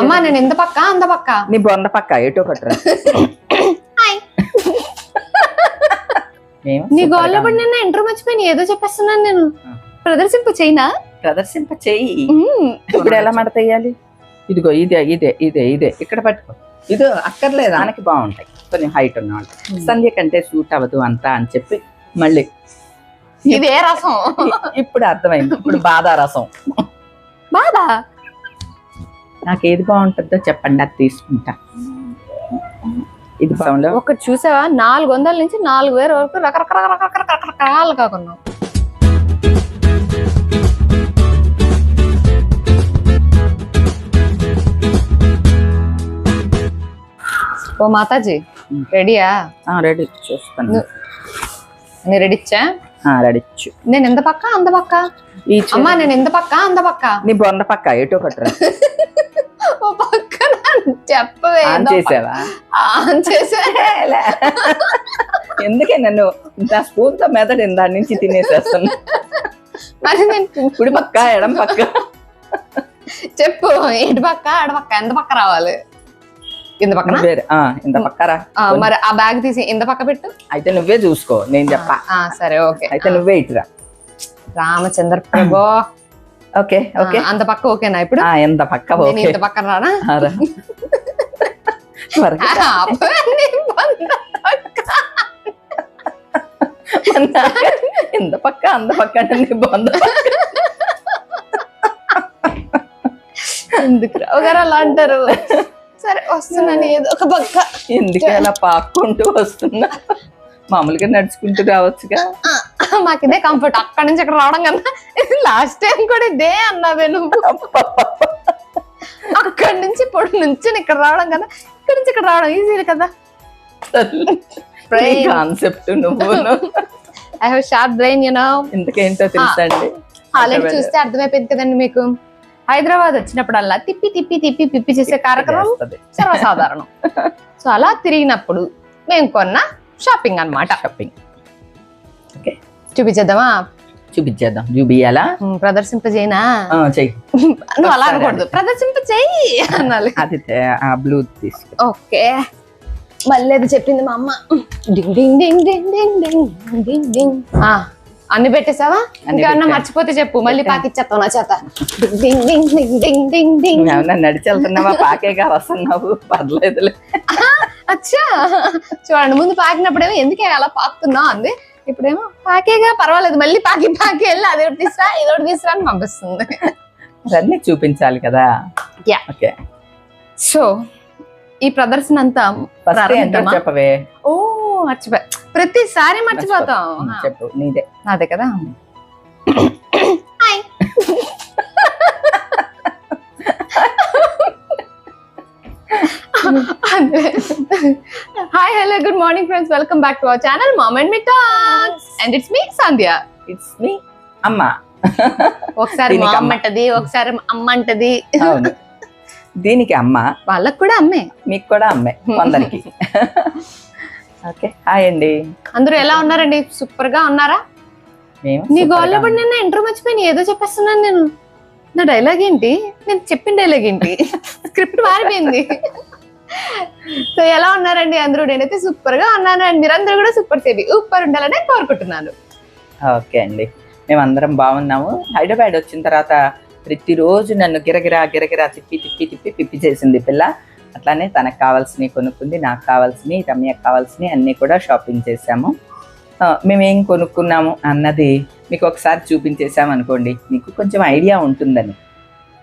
అమ్మా నేను ఎంత పక్క అంత పక్క? నీ బొంద పక్క ఎటో కట్టరా నీ గోల్లో పడి. నిన్న ఇంటర్ మర్చిపోయి ఏదో చెప్పేస్తున్నాను నేను. ప్రదర్శింపు చైనా ప్రదర్శింప చెయ్యి. ఇప్పుడు ఎలా మడత వేయాలి ఇదిగో ఇదే ఇదే ఇదే ఇదే. ఇక్కడ పట్టుకో. ఇది అక్కర్లేదు ఆనకి బాగుంటాయి. కొంచెం హైట్ ఉన్నవాళ్ళు. సంధ్య కంటే సూట్ అవ్వదు అంతా అని చెప్పి మళ్ళీ ఇదే రసం. ఇప్పుడు అర్థమైంది. ఇప్పుడు బాధా రసం. బాధా? నాకు ఏది బాగుంటుందో చెప్పండి అది తీసుకుంటా. ఇది బాగుందో? ఒకటి చూసావా? నాలుగు వందల నుంచి నాలుగు వేల వరకు రకరకాల రకరకాల రకరకాలు కాకున్నాం ఓ మాతాజీ రెడీయా రెడీ చూస్తాను నీ రెడీ ఇచ్చా రెడీ నేను ఎంత పక్క అంత పక్క అమ్మా నేను ఎంత పక్క అంత పక్క? నీ బొంద పక్క ఎటో కట్టరా? ఓ పక్కన చెప్పవే ఆన్ చేసావా? ఆన్ చేసా లే. ఎందుకే నన్ను నా స్పూన్తో మెదడు దాని నుంచి తినేసేస్తున్నా మరి నేను కుడి పక్క ఎడం పక్క? చెప్పు ఇటు పక్క ఆడ పక్క ఎంత పక్క రావాలి? కింద పక్కన? ఇంత పక్కరా మరి ఆ బ్యాగ్ తీసి ఇంత పక్క పెట్టు. అయితే నువ్వే చూసుకో నేను చెప్పా. ఆ సరే ఓకే. అయితే నువ్వే ఇటురా రామచంద్ర ప్రభో. Okay okay. అంత పక్క ఓకేనా ఇప్పుడు? ఎంత పక్క ఇంత పక్కన రానా? బంద పక్క. ఇంత పక్క అంత పక్క అంటే నీ బొంద పక్క. ఎందుకు అలా అంటారు. సరే వస్తున్నాను ఏదో ఒక పక్క. ఎందుకు అలా పాక్కుంటూ వస్తున్నా? మామూలుగా నడుచుకుంటూ రావచ్చుగా. మాకు ఇదే కంఫర్ట్ అక్కడ నుంచి ఇక్కడ రావడం కన్నా లాస్ట్ టైం కూడా ఇదే అన్నావే నువ్వు. అక్కడి నుంచి ఇప్పుడు నుంచి ఇక్కడ రావడం కదా ఇక్కడ నుంచి ఇక్కడ రావడం ఈజీ కదా. కాన్సెప్ట్ నువ్వు I have sharp brain you know ఇంతకేంటో తెలుసా అండి? ఆల్రెడీ చూస్తే అర్థమైపోయింది కదండి మీకు. హైదరాబాద్ వచ్చినప్పుడల్లా తిప్పి తిప్పి తిప్పి పిప్పి చేసే కార్యక్రమం. సర్వసాధారణం. సో అలా తిరిగినప్పుడు మేము కొన్న షాపింగ్ అన్నమాట. షాపింగ్ ఓకే చూపించేద్దామా చూపించేద్దాం చూపియాలా ప్రదర్శింపజేయనా చెయ్యి నువ్వు అలా అనకూడదు ప్రదర్శింపజేయి అనాలి అది తే- ఆ బ్లూ తీసుకో ఓకే మళ్ళీ అది చెప్పింది మా అమ్మ డింగ్ డింగ్ డింగ్ డింగ్ డింగ్ డింగ్ డింగ్ డింగ్ ఆ, అన్ని పెట్టేసావా ఇంకేమన్నా. మర్చిపోతే చెప్పు మళ్ళీ. పాకిచ్చేస్తావు నా చేత డింగ్ డింగ్ డింగ్ డింగ్ డింగ్ డింగ్ ఏమన్నా నడిచి వెళ్తున్నావా పాకేగా వస్తున్నావు పర్లేదులే అచ్చా చూడండి ముందు పాకినప్పుడేమో ఎందుకే అలా పాకుతున్నావు అంది ఇప్పుడేమో పాకేగా పర్వాలేదు మళ్ళీ పాకి పాకి వెళ్ళి అది ఒకటి తీసురా ఇది ఒకటి తీసురా అని పంపిస్తుంది. అన్నీ చూపించాలి కదా. ఓకే. సో ఈ ప్రదర్శన అంతా? చెప్పవే. ఓ మర్చిపోయా. ప్రతిసారి మర్చిపోతాం. చెప్పు నీదే. అదే కదా. Hi hello good morning friends welcome back to our channel mom and me talks and it's me Sandhya it's me అమ్మ. ఒకసారి దీనికి మా అమ్మ. అమ్మ అంటది ఒకసారి అమ్మ అంటది. దీనికి అమ్మ. వాళ్ళకు కూడా అమ్మే. మీకు కూడా అమ్మే కొందరికి. ఓకే హాయ్ అండి. అందరూ ఎలా ఉన్నారండి? సూపర్గా ఉన్నారా? మేము నీ గోల్లో పడి నిన్న ఇంటర్ మర్చిపోయి ఏదో చెప్పేస్తున్నాను నేను. నా డైలాగ్ ఏంటి? నేను చెప్పిన డైలాగ్ ఏంటి? స్క్రిప్ట్ మారిపోయింది. సో ఎలా ఉన్నారండి అందరూ? నేనైతే సూపర్గా ఉన్నాను అండ్ మీరందరూ కూడా సూపర్ సేవి సూపర్ ఉండాలని కోరుకుంటున్నాను. ఓకే అండి. మేమందరం బాగున్నాము. హైదరాబాద్ వచ్చిన తర్వాత ప్రతిరోజు నన్ను గిరగిరా గిరగిరా తిప్పి తిప్పి తిప్పి పిప్పి చేసింది పిల్ల. అట్లానే తనకు కావాల్సినవి కొనుక్కుంది నాకు కావాల్సినవి రమ్యకు కావాల్సినవి అన్నీ కూడా షాపింగ్ చేశాము. మేమేం కొనుక్కున్నాము అన్నది మీకు ఒకసారి చూపించేసాము అనుకోండి మీకు కొంచెం ఐడియా ఉంటుందని.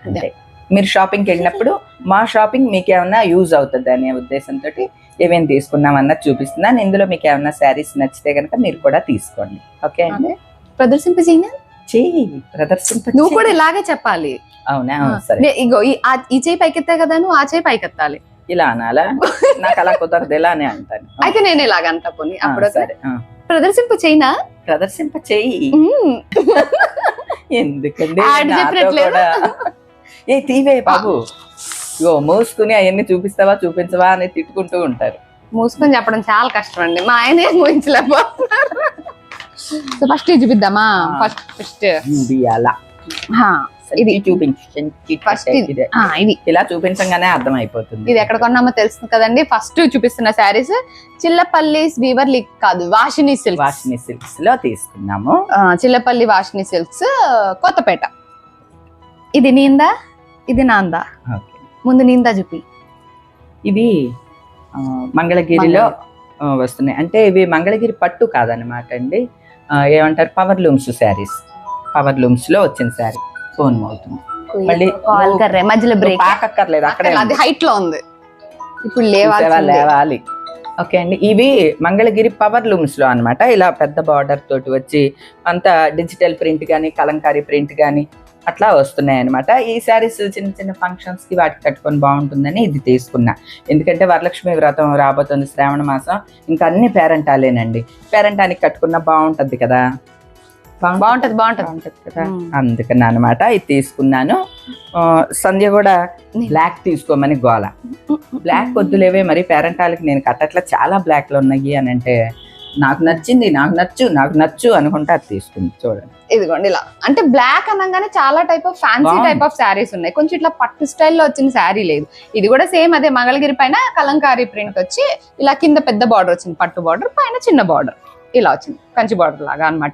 అంటే మీరు షాపింగ్కి వెళ్ళినప్పుడు మా షాపింగ్ మీకు ఏమన్నా యూజ్ అవుతుంది అనే ఉద్దేశంతో ఏమేమి తీసుకున్నాం అన్నది చూపిస్తున్నాను. ఇందులో మీకు ఏమన్నా శారీస్ నచ్చితే కనుక మీరు కూడా తీసుకోండి. ఓకే అండి? ప్రదర్శింపజేయనా చెయ్యి. ప్రదర్శింప నువ్వు కూడా. ఇలాగే చెప్పాలి. అవునా? సరే. ఇగో ఈ చేయి పైకెత్తా కదా నువ్వు ఆ చేయి పైకెత్తాలి. ఇలా అనాలా? నాకు అలా కుదరదు ఇలానే అంటాను. అయితే నేను ఇలాగ అంటా పోనీ అప్పుడు సరే. ప్రదర్శింపు చేయనా? ప్రదర్శింప మ్మ్. ఎందుకండి? ఏ తీవే బాబు. ఇగో మోసుకుని అవన్నీ చూపిస్తావా చూపించవా అని తిట్టుకుంటూ ఉంటారు. మూసుకొని చెప్పడం చాలా కష్టం అండి మా ఆయన ఏం మూయించలేకపోతున్నారు సో ఫస్ట్ చూపిద్దామా. First first. ఇది అలా. ఇది. ఫస్ట్ ఇది. ఇలా చూపించగానే అర్థం అయిపోతుంది ఇది ఎక్కడ కొన్నామో తెలుస్తుంది కదండి. ఫస్ట్ చూపిస్తున్న శారీస్ చిల్లపల్లి వీవర్ లిక్ కాదు వాషిని సిల్క్ వాషిని సిల్క్స్లో తీసుకున్నాము చిల్లపల్లి వాషిని సిల్క్స్ కొత్తపేట. ఇది నీందా? ఇది నాందా. ముందు నీందా చూపి ఇవి మంగళగిరిలో వస్తున్నాయి. అంటే ఇవి మంగళగిరి పట్టు కాదనమాట అండి. ఏమంటారు? Power looms saris. పవర్ లూమ్స్లో వచ్చిన శారీ. ఫోన్ అవుతుంది మళ్ళీ మధ్యలో బ్రేక్. పాకక్కర్లేదు అక్కడే అది హైట్లో ఉంది. ఇప్పుడు? లేవాలి లేవాలి. ఓకే అండి. ఇవి మంగళగిరి పవర్ లూమ్స్లో అన్నమాట. ఇలా పెద్ద బార్డర్ తోటి వచ్చి అంత డిజిటల్ ప్రింట్ కానీ కలంకారీ ప్రింట్ కానీ అట్లా వస్తున్నాయి అనమాట ఈ శారీస్ చిన్న చిన్న ఫంక్షన్స్కి వాటికి కట్టుకొని బాగుంటుందని ఇది తీసుకున్నా. ఎందుకంటే వరలక్ష్మి వ్రతం రాబోతుంది శ్రావణ మాసం. ఇంకా అన్ని పేరెంటాలేనండి. పేరెంటానికి కట్టుకున్నా బాగుంటది కదా. బాగుంటది? బాగుంటది కదా. అందుకని అనమాట ఇది తీసుకున్నాను. సంధ్య కూడా బ్లాక్ తీసుకోమని గోల. బ్లాక్ వద్దులేవే మరి పేరెంటాలకి నేను కట్టట్లా చాలా బ్లాక్లో ఉన్నాయి అని అంటే నాకు నచ్చింది నాకు నచ్చు నాకు నచ్చు అనుకుంటే అది తీసుకుంది. చూడండి. ఇదిగోండి ఇలా. అంటే బ్లాక్ అనగానే చాలా type of fancy. Type of saris ఉన్నాయి. కొంచెం ఇట్లా పట్టు స్టైల్లో వచ్చిన శారీ లేదు. ఇది కూడా సేమ్ అదే మంగళగిరి పైన కలంకారీ ప్రింట్ వచ్చి ఇలా కింద పెద్ద బార్డర్ వచ్చింది. పట్టు బార్డర్ పైన చిన్న బార్డర్ ఇలా వచ్చింది. కంచి బార్డర్ లాగా అన్నమాట.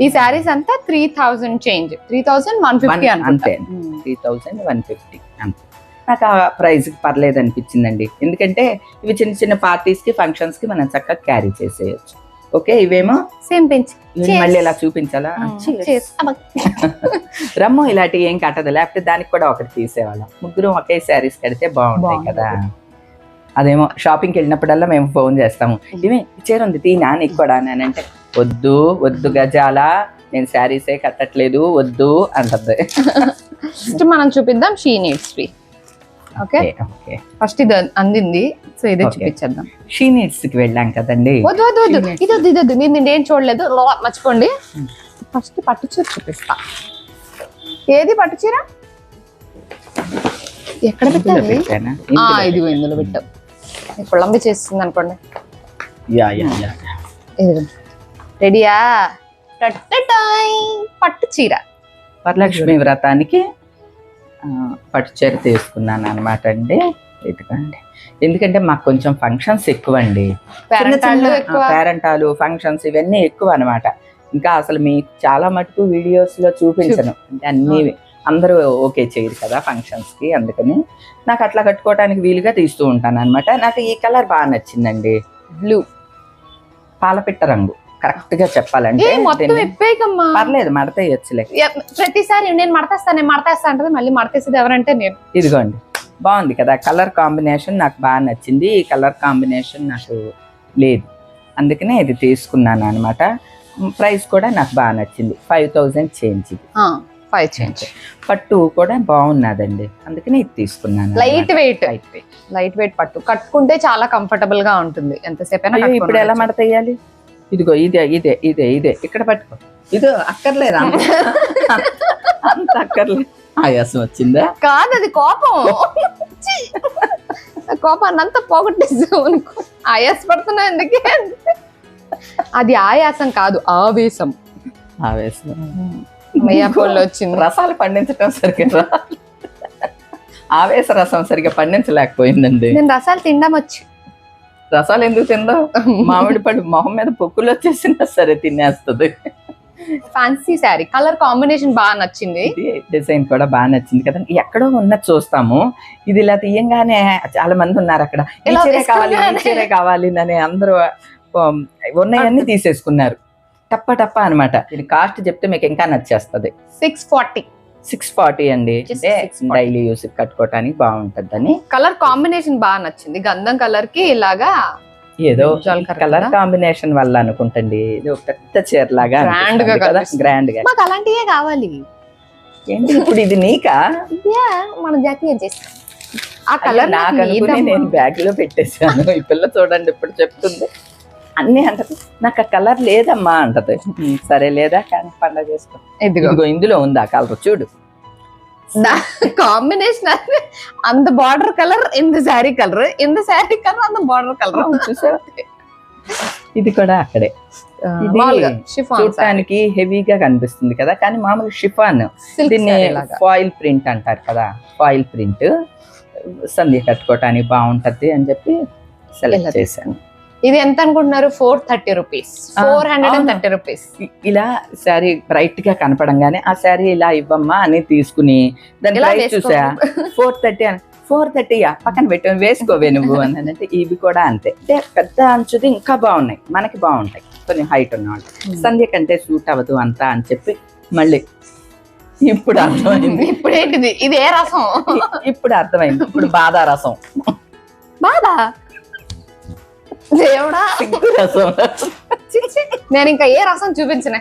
ఈ శారీస్ అంతా three thousand change three thousand one fifty అంతే. త్రీ థౌజండ్ వన్ ఫిఫ్టీ అంతే. నాకు ఆ ప్రైస్ పర్లేదు అనిపించిందండి. ఎందుకంటే ఇవి చిన్న చిన్న పార్టీస్కి ఫంక్షన్స్కి మనం చక్కగా క్యారీ చేసేయచ్చు. ఓకే ఇవేమో? సేమ్ పెంచ్ ఇవి. మళ్ళీ ఇలా చూపించాలా? Cheers. రమ్ము ఇలాంటివి ఏం కట్టదు. లేకపోతే దానికి కూడా ఒకటి తీసేవాళ్ళం. ముగ్గురు ఒకే శారీస్ కడితే బాగుంటాయి. కదా. అదేమో షాపింగ్కి వెళ్ళినప్పుడల్లా మేము ఫోన్ చేస్తాము. ఇవే ఈ చీర ఉంది తీనా నీకు కూడా అని అంటే వద్దు వద్దు గజాల నేను శారీసే కట్టట్లేదు వద్దు అంటది. మనం చూపిద్దాం she needs okay? Okay first ఇది అందింది. సో ఇదే. చూపించేద్దాం. షీ నీడ్స్కి వెళ్ళాం కదండి. వద్దు వద్దు వద్దు. ఇది వద్దు ఇది వద్దు మీరు నేను చూడలేదు. లో మర్చిపోండి. Hmm. ఫస్ట్ పట్టు చీర చూపిస్తా. ఏది పట్టు చీర? ఎక్కడ పెట్టాలి? ఆ ఇందులో ఇదిగో ఇందులో పెట్టాం. లంబి చేస్తుంది అనుకోండి. Yeah yeah yeah. ఇదిగో. రెడీయా. పట్టు చీర. వరలక్ష్మి వ్రతానికి ఆ, పట్టు చీర తీసుకున్నాను అనమాట అండి. ఇదిగోండి. ఎందుకంటే మాకు కొంచెం ఫంక్షన్స్ ఎక్కువ. అండి పేరెంటాలు ఫంక్షన్స్ ఇవన్నీ ఎక్కువ అన్నమాట. ఇంకా అసలు మీకు చాలా మటుకు వీడియోస్లో చూపించను. అంటే అన్ని అందరూ ఓకే చేయరు కదా ఫంక్షన్స్కి అందుకని. నాకు అట్లా కట్టుకోవడానికి వీలుగా తీస్తూ ఉంటాను అనమాట నాకు ఈ కలర్ బాగా నచ్చిందండి. బ్లూ పాలపిట్ట రంగు. కరెక్ట్గా చెప్పాలంటే మొత్తం ఎప్పేకమ్మా? పర్లేదు మడత ప్రతిసారి నేను మడతేస్తా నేను మడతేస్తా అంటది మళ్ళీ మడతేసేది ఎవరంటే నేను. ఇదిగోండి బాగుంది కదా కలర్ కాంబినేషన్ నాకు బాగా నచ్చింది ఈ కలర్ కాంబినేషన్ నాకు లేదు. అందుకనే ఇది తీసుకున్నాను అనమాట ప్రైస్ కూడా నాకు బాగా నచ్చింది ఫైవ్ థౌజండ్ చేంజ్ ఇది. Five change. పట్టు కూడా బాగున్నదండి అందుకనే ఇది తీసుకున్నాను light weight light weight light weight పట్టు. కట్టుకుంటే చాలా కంఫర్టబుల్గా ఉంటుంది. ఎంతసేపు ఇప్పుడు ఎలా కట్టుకోవచ్చు. ఇదిగో ఇదే ఇదే ఇదే ఇదే. ఇక్కడ పట్టుకో. ఇదో అక్కర్లేదా? అంత అక్కర్లేదు ఆయాసం వచ్చిందా? కాదు అది కోపం కోపాన్ని అంతా పోగొట్టేసావు అనుకో ఆయాస పడుతున్నా ఎందుకే? అది ఆయాసం కాదు ఆవేశం. ఆవేశం. మయ్యాపోళ్ళు వచ్చింది. రసాలు పండించడం సరిగ్గా రా- ఆవేశ రసం సరిగ్గా పండించలేకపోయిందండి. నేను రసాలు తినడం వచ్చి రసాలు ఎందుకు తిందో? మామిడి పళ్ళు మొహం మీద పొక్కులు వచ్చేసినా సరే తినేస్తుంది. ఫ్యాన్సీ శారీ కలర్ కాంబినేషన్ బాగా నచ్చింది. డిజైన్ కూడా బాగా నచ్చింది కదా. ఎక్కడో ఉన్నది చూస్తాము. ఇది ఇలా తీయంగానే చాలా మంది ఉన్నారు అక్కడ. ఈ ఇలా చీరే కావాలి ఈ వేసుకున్నానే. చీరే కావాలి అని అందరూ ఉన్నాయన్నీ తీసేసుకున్నారు. టప్ప టప్ప అనమాట ఇది కాస్ట్ చెప్తే మీకు ఇంకా నచ్చేస్తుంది. సిక్స్ ఫార్టీ సిక్స్ ఫార్టీ అండి. Just అంటే 640. డైలీ యూస్ కట్టుకోవటానికి బాగుంటుందని కలర్ కాంబినేషన్ బాగా నచ్చింది. గంధం కలర్కి ఇలాగా ఏదో కలర్? కాంబినేషన్ వల్ల అనుకుంటండి. ఇది ఒక పెద్ద చీర లాగా Grand గా. గ్రాండ్గా. మాకు అలాంటివే కావాలి. ఏంటి ఇప్పుడు ఇది నీకా? మన జాతి ఏం చేస్తాం. ఆ కలర్ నాకు నేను బ్యాగ్లో పెట్టేశాను. ఈ పిల్ల చూడండి ఇప్పుడు చెప్తుంది. అన్నీ అంటది. నాకు ఆ కలర్ లేదమ్మా అంటది. సరే లేదా కానీ పండగ చేసుకో. ఇదిగో. ఇందులో ఉంది ఆ కలర్ చూడు. కాంబినేషన్ అంత బార్డర్ కలర్ ఇంత శారీ కలర్ ఇంత శారీ కలర్ అంత బార్డర్ కలర్. చూసారా ఇది కూడా అక్కడే. చూడటానికి హెవీగా కనిపిస్తుంది కదా కానీ మామూలు షిఫాన్. దీన్ని ఫాయిల్ ప్రింట్ అంటారు కదా ఫాయిల్ ప్రింట్ సంధ్య కట్టుకోవటానికి బాగుంటది అని చెప్పి సెలెక్ట్ చేశాను. ఇది ఎంత అనుకుంటున్నారు? Four thirty rupees four hundred and. Thirty rupees ఇలా శారీ బ్రైట్గా కనపడంగానే ఆ శారీ ఇలా ఇవ్వమ్మా అని తీసుకుని దాని. చూసా ఫోర్ థర్టీ అని ఫోర్ థర్టీయా పక్కన పెట్టు వేసుకోవే నువ్వు అని అంటే ఇవి కూడా అంతే. అంటే పెద్ద అంచుది ఇంకా బాగున్నాయి మనకి బాగుంటాయి. కొంచెం హైట్ ఉన్నవాళ్ళు. సంధ్య కంటే సూట్ అవ్వదు అంతా అని చెప్పి మళ్ళీ ఇప్పుడు అర్థమైంది. ఇప్పుడు ఏంటిది ఇది ఏ రసం? ఇప్పుడు అర్థమైంది. ఇప్పుడు బాధ రసం. బాధా? దేవుడా? సిగ్గు రసం. నేను ఇంకా ఏ రసం చూపించిన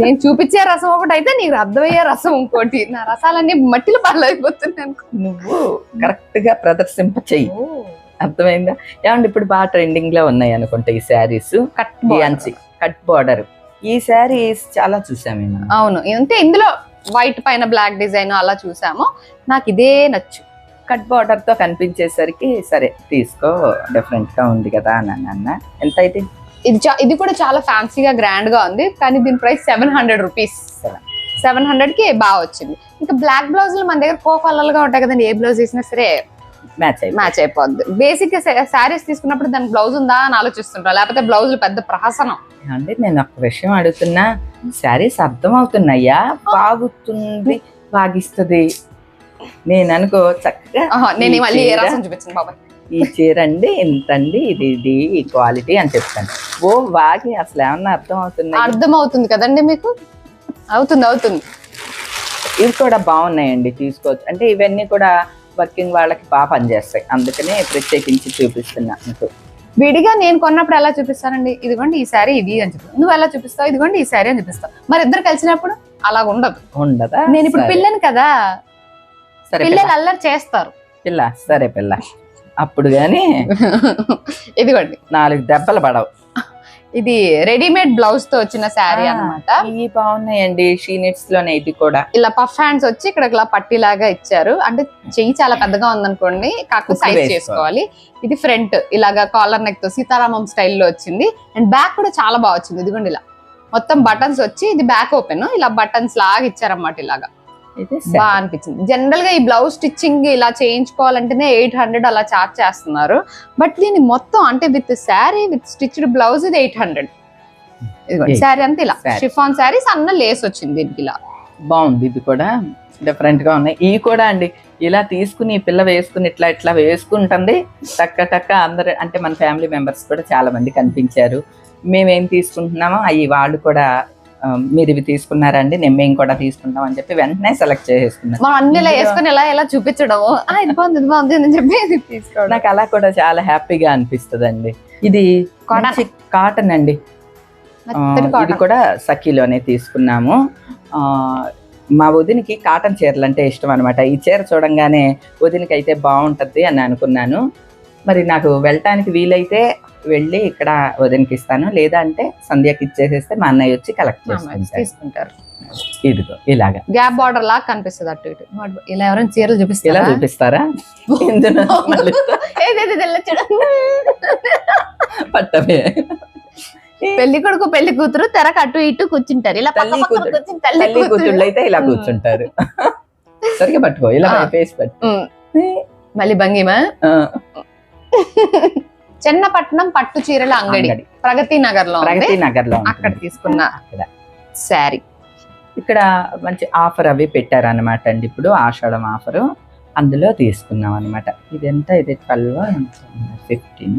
నేను చూపించే రసం ఒకటి అయితే నీకు అర్థమయ్యే రసం ఇంకోటి. నా రసాలన్నీ మట్టిలో పాలైపోతున్నాను నువ్వు కరెక్ట్గా ప్రదర్శింప చెయ్యి. అర్థమైందా? ఏమంటే ఇప్పుడు బాగా ట్రెండింగ్లో ఉన్నాయి అనుకుంటా ఈ శారీస్ కట్ కట్ బార్డర్ ఈ శారీస్ చాలా చూసాము అవును. అంటే ఇందులో వైట్ పైన బ్లాక్ డిజైన్ అలా చూసాము. నాకు ఇదే నచ్చు. కట్ బార్డర్తో కనిపించేసరికి సరే తీసుకో డిఫరెంట్గా ఉంది కదా అని అన్న ఎంత అయితే ఇది ఇది కూడా చాలా ఫ్యాన్సీగా గ్రాండ్గా ఉంది. కానీ దీని price seven hundred rupees seven హండ్రెడ్కి బాగా వచ్చింది. ఇంకా బ్లాక్ బ్లౌజులు మన దగ్గర కో కలర్గా ఉంటాయి కదండి. ఏ బ్లౌజ్ వేసినా సరే మ్యాచ్ మ్యాచ్ అయిపోద్ది. బేసిక్గా శారీస్ తీసుకున్నప్పుడు దానికి బ్లౌజ్ ఉందా అని ఆలోచిస్తుంటా లేకపోతే బ్లౌజులు పెద్ద ప్రహసనం. అంటే నేను ఒక విషయం అడుగుతున్నా. శారీస్ అర్థం అవుతున్నాయా బాగుతుంది బాగిస్తుంది. నేను అనుకో చక్కగా నేను మళ్ళీ ఏ చీర- రసం చూపించాను బాబాయ్. ఈ చీర అండి ఇంత అండి ఇది ఇది ఈ క్వాలిటీ అని చెప్తాను. ఓ వాగి అసలు ఏమన్నా అర్థం అవుతున్నాయి అర్థం అవుతుంది కదండి మీకు? అవుతుంది అవుతుంది. ఇవి కూడా బాగున్నాయండి తీసుకోవచ్చు. అంటే ఇవన్నీ కూడా వర్కింగ్ వాళ్ళకి బాగా పనిచేస్తాయి. అందుకనే ప్రత్యేకించి చూపిస్తున్నా మీకు. విడిగా నేను కొన్నప్పుడు ఎలా చూపిస్తానండి? ఇదిగోండి ఈ శారీ ఇది అని చెప్తాను నువ్వు ఎలా చూపిస్తావు? ఇదిగోండి ఈ శారీ అని చూపిస్తావు. మరి ఇద్దరు కలిసినప్పుడు అలా ఉండదు ఉండదా? నేను ఇప్పుడు సరే. పిల్లని కదా. సరే పిల్లలు పిల్ల. అల్లరి చేస్తారు. పిల్ల సరే పిల్ల అప్పుడు గాని ఇదిగోండి. నాలుగు దెబ్బలు పడవు. ఇది రెడీమేడ్ బ్లౌజ్తో వచ్చిన శారీ ఆ. అన్నమాట. ఇవి బాగున్నాయండి షీనిట్స్లోనే ఇది కూడా. ఇలా పఫ్ హ్యాండ్స్ వచ్చి ఇక్కడ ఇలా పట్టీ లాగా ఇచ్చారు. అంటే చెయ్యి చాలా పెద్దగా ఉందనుకోండి కాకపోతే కుట్లు సైజ్. చేసుకోవాలి. ఇది ఫ్రంట్ ఇలాగా కాలర్ నెక్తో సీతారామం స్టైల్లో వచ్చింది. అండ్ బ్యాక్ కూడా చాలా బాగా వచ్చింది. ఇదిగోండి ఇలా. మొత్తం బటన్స్ వచ్చి ఇది బ్యాక్ ఓపెన్. ఇలా బటన్స్ లాగా ఇచ్చారన్నమాట ఇలాగా. బాగా అనిపించింది. జనరల్గా ఈ బ్లౌజ్ స్టిచ్చింగ్ ఇలా చేయించుకోవాలంటేనే ఎయిట్ హండ్రెడ్ అలా చార్జ్ చేస్తున్నారు. బట్ దీని మొత్తం అంటే with sari with stitched blouse ఇది ఎయిట్ హండ్రెడ్. శారీ అంతా ఇలా. షిఫాన్ శారీ సన్న లేస్ వచ్చింది దీనికి ఇలా. బాగుంది ఇది కూడా డిఫరెంట్గా ఉన్నాయి. ఇవి కూడా అండి ఇలా తీసుకుని ఈ పిల్ల వేసుకుని ఇట్లా ఇట్లా వేసుకుంటుంది. టక్క టక్క అందరు అంటే మన ఫ్యామిలీ మెంబర్స్ కూడా చాలా మంది కనిపించారు. మేమేం తీసుకుంటున్నామో అవి వాళ్ళు కూడా మీరు ఇవి తీసుకున్నారండి నేను మేము కూడా తీసుకుంటాం అని చెప్పి వెంటనే సెలెక్ట్ చేసేసుకున్నాను. మనం అన్ని ఇలా వేసుకొని ఇలా ఇలా చూపించడం ఆ, ఇది బాగుంది ఇది బాగుంది అని చెప్పి తీసుకోవడం. నాకు అలా కూడా చాలా హ్యాపీగా అనిపిస్తుంది అండి ఇది కాటన్. అండి. ఇది. కూడా సఖీలోనే తీసుకున్నాము. ఆ, మా వదినికి కాటన్ చీరలు అంటే ఇష్టం అనమాట ఈ చీర చూడంగానే వదినికి అయితే బాగుంటది అని అనుకున్నాను. మరి నాకు వెళ్ళటానికి వీలైతే వెళ్ళి ఇక్కడ వదినికి ఇస్తాను లేదా అంటే సంధ్యకి ఇచ్చేసేస్తే మా అన్నయ్య వచ్చి కలెక్ట్ చేసుకుంటారు. తీసుకుంటారు. ఇదిగో ఇలాగా. గ్యాప్ బార్డర్ లాగా కనిపిస్తుంది అటు ఇటు. ఇలా ఎవరైనా చీరలు ఇలా చూపిస్తారా? చూపిస్తారా ఇందులో ఇలా చూడు. పట్టమే. పెళ్ళి కొడుకు పెళ్ళి కూతురు తెరకు అటు ఇటు కూర్చుంటారు. ఇలా తల్లి పక్కన కూతురు. తల్లి తల్లి కూతురు. కూతుళ్ళు అయితే ఇలా. కూర్చుంటారు. సరిగా పట్టుకో ఇలా. ఫేస్ పట్టు. మళ్ళీ భంగిమా? చెన్నపట్నం పట్టు చీరల అంగడి. ప్రగతి నగర్లో ప్రగతి నగర్లో అక్కడ తీసుకున్న శారీ. ఇక్కడ మంచి ఆఫర్ అవి పెట్టారనమాట అండి ఇప్పుడు ఆషాఢం ఆఫర్. అందులో తీసుకున్నాం అనమాట ఇది ఎంత? ఇది twelve fifteen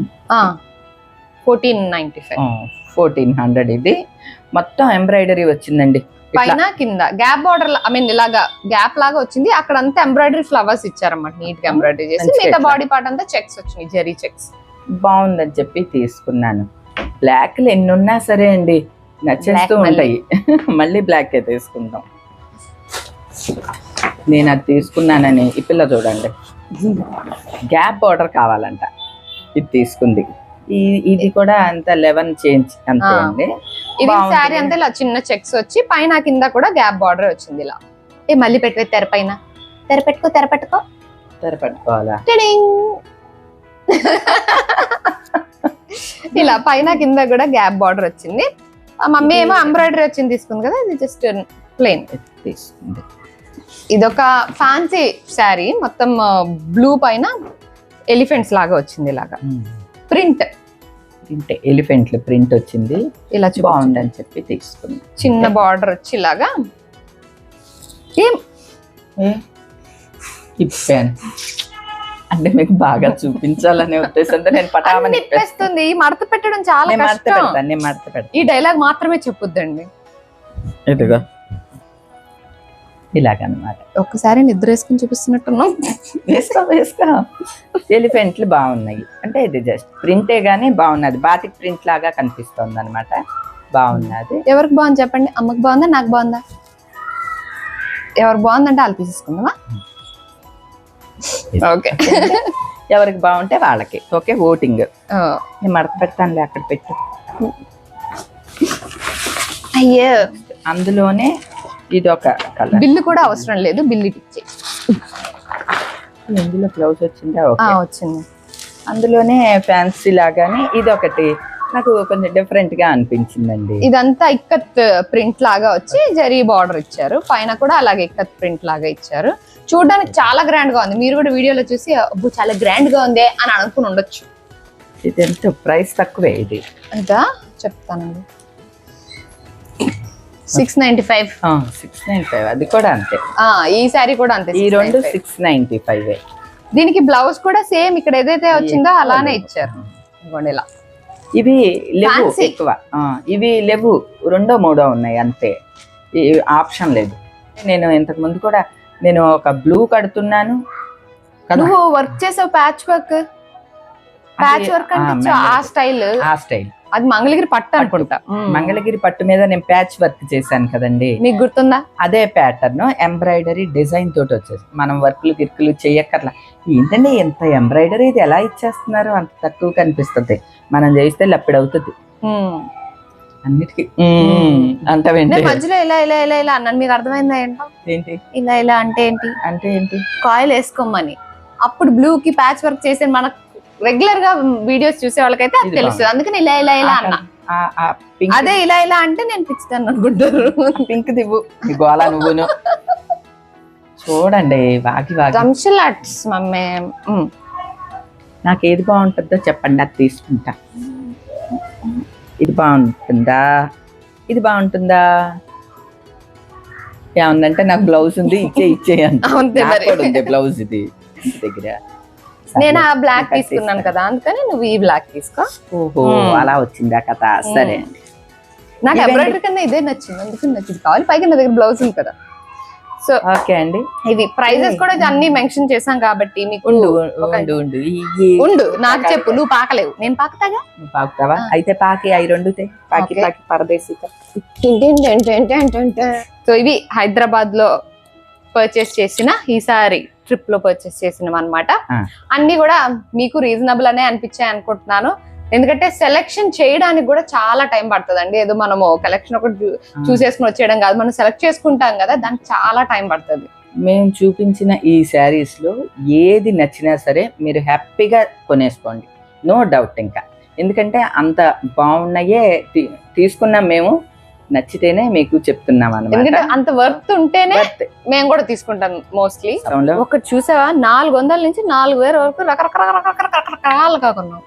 fourteen ninety five fourteen hundred ఇది. మొత్తం ఎంబ్రాయిడరీ వచ్చిందండి. పైన కింద గ్యాప్ బార్డర్ ఐ మీన్ ఇలాగా గ్యాప్ లాగా వచ్చింది. అక్కడ అంతా ఎంబ్రాయిడరీ ఫ్లవర్స్ ఇచ్చారన్నమాట. నీట్గా ఎంబ్రాయిడరీ చేసి మిగతా. బాడీ పార్ట్ అంతా చెక్స్ వచ్చినాయి. జెరీ చెక్స్ బాగుందని చెప్పి తీసుకున్నాను. బ్లాక్లు ఎన్ని ఉన్నా సరే అండి నచ్చేస్తూ. ఉంటాయి. మళ్ళీ. బ్లాక్ తీసుకుంటాం నేను అది తీసుకున్నానని ఈ పిల్ల చూడండి. గ్యాప్ బార్డర్ కావాలంట. ఇది తీసుకుంది. ఇది కూడా అంత లెవెన్ చేంజ్ అంతే. అండి. ఇది అంతా ఇలా చిన్న చెక్స్ వచ్చి పైన కింద కూడా గ్యాప్ బార్డర్ వచ్చింది ఇలా. ఏ మళ్ళీ పెట్టే తెర పైన. తెర పెట్టుకో తెర పెట్టుకో. తెర పట్టుకోవాలా. ఇలా పైన కింద కూడా గ్యాప్ బార్డర్ వచ్చింది. మమ్మీ ఏమో ఎంబ్రాయిడరీ వచ్చింది తీసుకుంది కదా ఇది జస్ట్ ప్లెయిన్ తీసుకుంది. ఇదొక ఫ్యాన్సీ శారీ మొత్తం బ్లూ పైన ఎలిఫెంట్స్ లాగా వచ్చింది ఇలాగా. ప్రింట్ ప్రింట్ ఎలిఫెంట్ల ప్రింట్ వచ్చింది. ఇలా బాగుందని చెప్పి తీసుకుంది. చిన్న బార్డర్ వచ్చి ఇలాగా. ఏం? ఏ? అంటే మీకు బాగా చూపించాలనే ఉద్దేశంతో నేను పటామని నిప్పేస్తుంది మడత పెట్టడం చాలా నేను మడత పెడతాను నేను మడత పెడతాను ఈ డైలాగ్ మాత్రమే చెప్పొద్దండి. ఇదిగో. ఇలాగనమాట. ఒక్కసారి నిద్ర వేసుకుని చూపిస్తున్నట్టున్నాం. వేసుకో వేసుకో. ఎలిఫెంట్లు బాగున్నాయి. అంటే ఇది జస్ట్ ప్రింటే గానీ బాగున్నది. బాతిక్ ప్రింట్ లాగా కనిపిస్తుంది అనమాట బాగున్నది. ఎవరికి బాగుంది చెప్పండి? అమ్మకి బాగుందా? నాకు బాగుందా? ఎవరికి బాగుందంటే తీసేసుకుందామా ఓకే. ఎవరికి బాగుంటే వాళ్ళకి. Okay voting. నేను మడత పెడతానులే అక్కడ పెట్టు. అయ్యో. అందులోనే ఇది ఒక కలర్. బిల్లు కూడా అవసరం లేదు బిల్లు ఇచ్చే ఇందులో బ్లౌజ్ వచ్చిందా? వచ్చింది. అందులోనే ఫ్యాన్సీ లాగానే ఇది ఒకటి. నాకు కొంచెం డిఫరెంట్గా అనిపించిందండి. ఇదంతా ఇక్కత్ ప్రింట్ లాగా వచ్చి జరీ బార్డర్ ఇచ్చారు. పైన కూడా అలాగే ఇక్కత్ ప్రింట్ లాగా ఇచ్చారు. చూడడానికి చాలా గ్రాండ్గా ఉంది. మీరు కూడా వీడియోలో చూసి అబ్బో చాలా గ్రాండ్గా ఉంది అని అనుకుని ఉండొచ్చు. ఇది ఎంత ప్రైస్ తక్కువే ఇది. అంతా చెప్తానండి. Six ninety five six nine five అది కూడా అంతే. ఈ సారీ కూడా అంతే ఈ 695. రెండు సిక్స్ నైన్టీ ఫైవ్ దీనికి బ్లౌజ్ కూడా సేమ్ ఇక్కడ ఏదైతే వచ్చిందో అలానే ఇచ్చారు. ఇలా. ఇవి లేవు. ఎక్కువ. ఇవి లేవు. రెండో మూడో ఉన్నాయి అంతే. ఈ ఆప్షన్ లేదు. నేను ఇంతకు ముందు కూడా నేను ఒక బ్లూ కడుతున్నాను. నువ్వు వర్క్ చేసావు ప్యాచ్ వర్క్ ప్యాచ్ వర్క్ ఆ, అంటే ఆ. స్టైల్ ఆ స్టైల్ అది మంగళగిరి పట్టు అనుకుంటా. మంగళగిరి పట్టు మీద నేను ప్యాచ్ వర్క్ చేశాను కదండి. మీకు గుర్తుందా? అదే ప్యాటర్న్ ఎంబ్రాయిడరీ డిజైన్ తోటి వచ్చేసి. మనం వర్క్లు గిర్కులు చేయక్కర్లా ఏంటండి ఎంత ఎంబ్రాయిడరీ ఇది ఎలా ఇచ్చేస్తున్నారు? అంత తక్కువ కనిపిస్తుంది. మనం చేస్తే లప్పుడు అవుతుంది మ్మ్. అన్నిటికీ. నేను మధ్యలో ఇలా ఇలా ఇలా ఇలా అన్నాను. మీకు అర్థమైందా ఏంటో? ఏంటి? ఇలా ఇలా అంటే ఏంటి? అంటే ఏంటి? కాయిల్ వేసుకోమని. అప్పుడు బ్లూ కి ప్యాచ్ వర్క్ చేసే మనకు రెగ్యులర్గా వీడియోస్ చూసే వాళ్ళకైతే అది తెలుస్తుంది. అందుకని ఇలా ఇలా ఇలా అన్నా. ఆ- ఆ పింక్ అదే ఇలా ఇలా అంటే నేను ఫిక్స్ అనుకుంటారు. పింక్ దివ్వు గోళ నువ్వును. చూడండి వాగి వాగి. దంశలాట్స్ మమ్మీ. మ్మ్. నాకు ఏది బాగుంటుందో చెప్పండి అది తీసుకుంటా. ఇది బాగుంటుందా? ఇది బాగుంటుందా? ఏముందంటే నాకు బ్లౌజ్ ఉంది ఇచ్చే ఇచ్చే ఉంది బ్లౌజ్ ఇది దగ్గర. నేను ఆ బ్లాక్ తీసుకున్నాను. కదా అందుకని నువ్వు ఈ బ్లాక్ తీసుకో. ఓహో. అలా వచ్చిందా కథ? సరే అండి. నాకు? ఎంబ్రాయిడరీ కన్నా ఇదే నచ్చింది అందుకని నచ్చింది. కావాలి పైగా నా దగ్గర బ్లౌజ్ ఉంది కదా. సో ఓకే అండి. ఇవి ప్రైజెస్ కూడా అన్ని మెన్షన్ చేసాం కాబట్టి మీకు ఉండు ఉండు ఉండు. నాకు చెప్పు నువ్వు పాకలేవు. నేను పాకుతాగా? నువ్వు పాకుతావా. అయితే పాకి అవి రెండుతే పాకి. పాకి పరదేశీ సో ఇవి హైదరాబాద్లో పర్చేస్ చేసిన ఈసారి ట్రిప్లో పర్చేస్ చేసినవి అనమాట. అన్ని కూడా మీకు రీజనబుల్ అనే అనిపించాయి అనుకుంటున్నాను. ఎందుకంటే సెలెక్షన్ చేయడానికి కూడా చాలా టైం పడుతుంది ఏదో మనము కలెక్షన్ ఒకటి చూసేసుకుని వచ్చేయడం కాదు. మనం సెలెక్ట్ చేసుకుంటాం కదా దానికి చాలా టైం పడుతుంది. మేము చూపించిన ఈ శారీస్లో ఏది నచ్చినా సరే మీరు హ్యాపీగా కొనేసుకోండి. నో డౌట్ ఇంకా. ఎందుకంటే అంత బాగున్నాయే తీ- తీసుకున్నాం మేము. నచ్చితేనే మీకు చెప్తున్నాం అనమాట అంత వర్త్ ఉంటేనే మేము కూడా తీసుకుంటాం మోస్ట్లీ ఒకటి చూసావా? నాలుగు వందల నుంచి నాలుగు వేల వరకు రకరకాల రకరకాలుగా కొన్నాం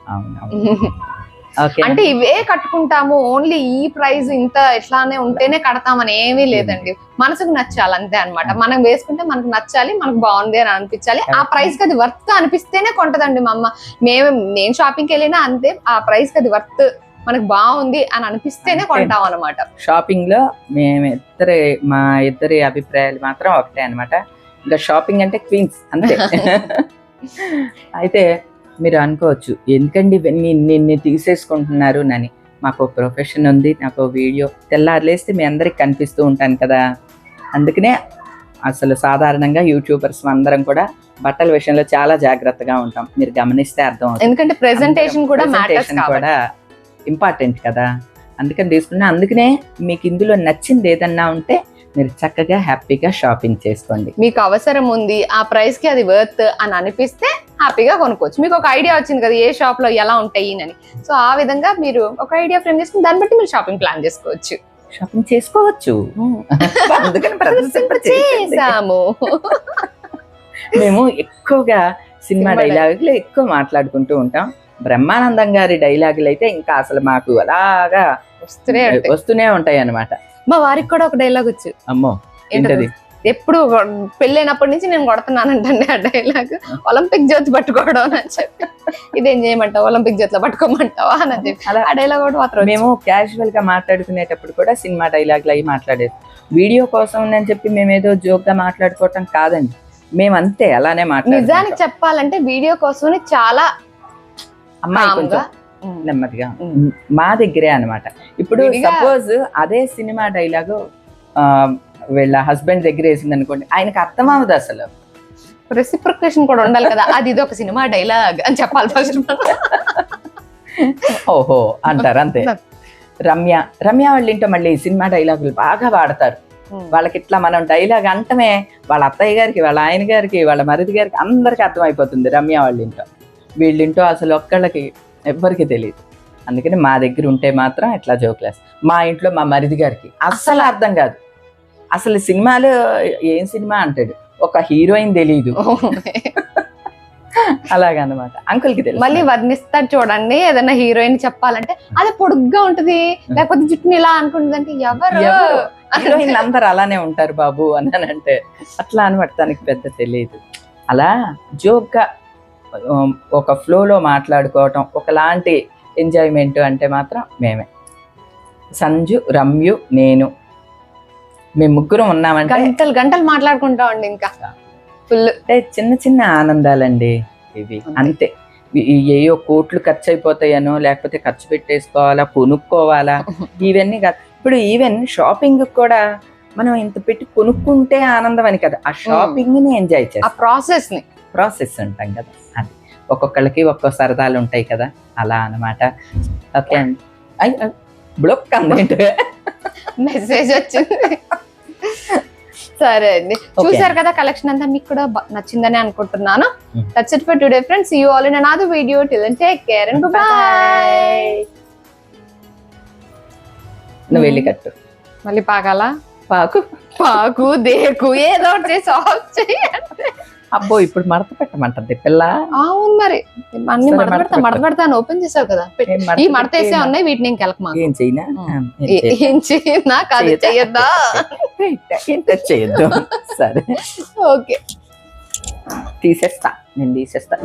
ఓకే అంటే ఇవే కట్టుకుంటాము ఓన్లీ ఈ ప్రైస్ ఇంత ఇట్లానే ఉంటేనే కడతామని ఏమీ లేదండి మనసుకు నచ్చాలి అంతే అన్నమాట మనం వేసుకుంటే మనకు నచ్చాలి మనకు బాగుంది అని అనిపించాలి ఆ ప్రైస్కి అది వర్త్ అనిపిస్తేనే కొంటదండి మా అమ్మ మేము నేను షాపింగ్కి వెళ్ళినా అంతే ఆ ప్రైస్కి అది వర్త్ మనకు బాగుంది అని అనిపిస్తేనే. కొంటాం అనమాట షాపింగ్లో మేము ఇద్దరి మా ఇద్దరి అభిప్రాయాలు మాత్రం ఒకటే అన్నమాట. ఇంకా షాపింగ్ అంటే క్వీన్స్ అంతే. అయితే మీరు అనుకోవచ్చు ఎందుకండి ఇవన్నీ ఇన్ని తీసేసుకుంటున్నారు నని? మాకు ప్రొఫెషన్ ఉంది నాకు వీడియో. తెల్లారులేస్తే మీ అందరికి కనిపిస్తూ ఉంటాను కదా. అందుకనే అసలు సాధారణంగా యూట్యూబర్స్ అందరం కూడా బట్టల విషయంలో చాలా జాగ్రత్తగా ఉంటాం. మీరు గమనిస్తే అర్థం ఎందుకంటే ప్రెజెంటేషన్ కూడా కూడా ఇంపార్టెంట్ కదా. అందుకని తీసుకున్నా అందుకనే మీకు ఇందులో నచ్చింది ఏదన్నా ఉంటే మీరు చక్కగా హ్యాపీగా షాపింగ్ చేసుకోండి. మీకు అవసరం ఉంది ఆ ప్రైస్కి అది వర్త్ అని అనిపిస్తే హ్యాపీగా కొనుక్కోవచ్చు. మీకు ఒక ఐడియా వచ్చింది కదా ఏ షాప్లో ఎలా ఉంటాయి అని. సో ఆ విధంగా మీరు ఒక ఐడియా ఫ్రేమ్ చేసుకుని దాన్ని బట్టి మీరు షాపింగ్ ప్లాన్ చేసుకోవచ్చు. షాపింగ్ చేసుకోవచ్చు. చేసాము. మేము ఎక్కువగా సినిమా సినిమా డైలాగులు ఎక్కువ మాట్లాడుకుంటూ ఉంటాం. బ్రహ్మానందం గారి డైలాగులు అయితే ఇంకా అసలు మాకు అలాగా వస్తూనే ఉంటాయి. వస్తూనే ఉంటాయి అన్నమాట. మా వారికి కూడా ఒక డైలాగ్ వచ్చు. అమ్మో ఏంటది? ఎప్పుడు పెళ్ళైనప్పటి నుంచి నేను కొడుతున్నానంటండి ఆ డైలాగ్. ఒలింపిక్ జ్యోతి పట్టుకోవడం అని చెప్పి. ఇదేం చేయమంటావు? ఒలింపిక్ జ్యోతిలో పట్టుకోమంటావా అని చెప్పి. ఆ డైలాగ్ కూడా మాత్రం. మేము క్యాజువల్గా మాట్లాడుకునేటప్పుడు కూడా సినిమా డైలాగులు అవి మాట్లాడేది. వీడియో కోసం అని చెప్పి మేము ఏదో జోక్గా మాట్లాడుకోవటం కాదండి. మేము అంతే అలానే నిజానికి మాట్లాడుకుంటాం చెప్పాలంటే వీడియో కోసమని చాలా అమ్మాయి కొంచెం నెమ్మదిగా. మా. దగ్గరే అన్నమాట. ఇప్పుడు సపోజ్ అదే సినిమా డైలాగు వీళ్ళ హస్బెండ్ దగ్గర వేసింది అనుకోండి ఆయనకి అర్థం అవ్వదు అసలు. రెసిప్రికేషన్ కూడా ఉండాలి కదా. అది ఇది ఒక సినిమా డైలాగ్ అని చెప్పాలి ఫస్ట్ ఓహో అంటారు అంతే. రమ్య రమ్య వాళ్ళ ఇంట్లో మళ్ళీ సినిమా డైలాగులు బాగా వాడతారు. వాళ్ళకి ఇట్లా మనం డైలాగ్ అంటమే వాళ్ళ అత్తయ్య గారికి వాళ్ళ ఆయన గారికి వాళ్ళ మరిది గారికి అందరికి అర్థమైపోతుంది రమ్య వాళ్ళ ఇంట్లో. వీళ్ళింటో అసలు ఒక్కళ్ళకి ఎవ్వరికి తెలియదు అందుకని మా దగ్గర ఉంటే మాత్రం ఇట్లా జోక్లేస్ మా ఇంట్లో మా మరిది గారికి అస్సలు అర్థం కాదు. అసలు సినిమాలు ఏం సినిమా అంటాడు? ఒక హీరోయిన్ తెలియదు అలాగన్నమాట అంకుల్కి తెలుసు. మళ్ళీ వర్ణిస్తాడు చూడండి ఏదైనా హీరోయిన్ చెప్పాలంటే అది పొడుగ్గా ఉంటది లేకపోతే జుట్టుని ఇలా అనుకుంటుంది అంటే ఎవరు? హీరోయిన్లు అందరు అలానే ఉంటారు బాబు అన్నానంటే అట్లా అనమాట తనకి పెద్ద తెలియదు అలా జోక్గా ఒక ఫ్లోలో మాట్లాడుకోవటం ఒకలాంటి ఎంజాయ్మెంట్ అంటే మాత్రం మేమే. సంజు రమ్యు నేను. మేము ముగ్గురం ఉన్నామంటే గంటలు గంటలు మాట్లాడుకుంటామండి ఇంకా. ఫుల్ అంటే చిన్న చిన్న ఆనందాలండి ఇవి. అంతే. ఏయో కోట్లు ఖర్చు అయిపోతాయనో లేకపోతే ఖర్చు పెట్టేసుకోవాలా కొనుక్కోవాలా ఇవన్నీ కాదు. ఇప్పుడు ఈవెన్ షాపింగ్ కూడా మనం ఇంత పెట్టి కొనుక్కుంటే ఆనందం అని కదా. ఆ షాపింగ్ని ఎంజాయ్ ఆ చేస్తాం. ప్రాసెస్ని ప్రాసెస్ ఉంటాం కదా. అది ఒక్కొక్కళ్ళకి ఒక్కో సరదాలు ఉంటాయి కదా. అలా అన్నమాట. ఓకే అండి. బ్లొక్ అందేంటి మెసేజ్ వచ్చింది. సరే అండి. చూసారు కదా కలెక్షన్ అంతా మీకు కూడా నచ్చిందని అనుకుంటున్నాను. That's it for today friends you all in another video till take care and bye నువ్వు వెళ్ళి కట్టు. మళ్ళీ పాకాల? పాకు. పాకు దేకు ఏదో చేసి ఆఫ్ చేయండి. అబ్బో ఇప్పుడు మడత పెట్టమంటది పిల్ల. అవును మరి. అన్ని మడత పెడతా మడత. పెడతాను. ఓపెన్ చేసావు కదా. ఈ మడత వేసే? ఉన్నాయి వీటిని ఏం చేయనా ఉమ్. ఏం కాదు చేయొద్దా? చెయ్యొద్దా? ఏం టచ్ చేయొద్దు సరే. ఓకే. తీసేస్తా. నేను తీసేస్తా.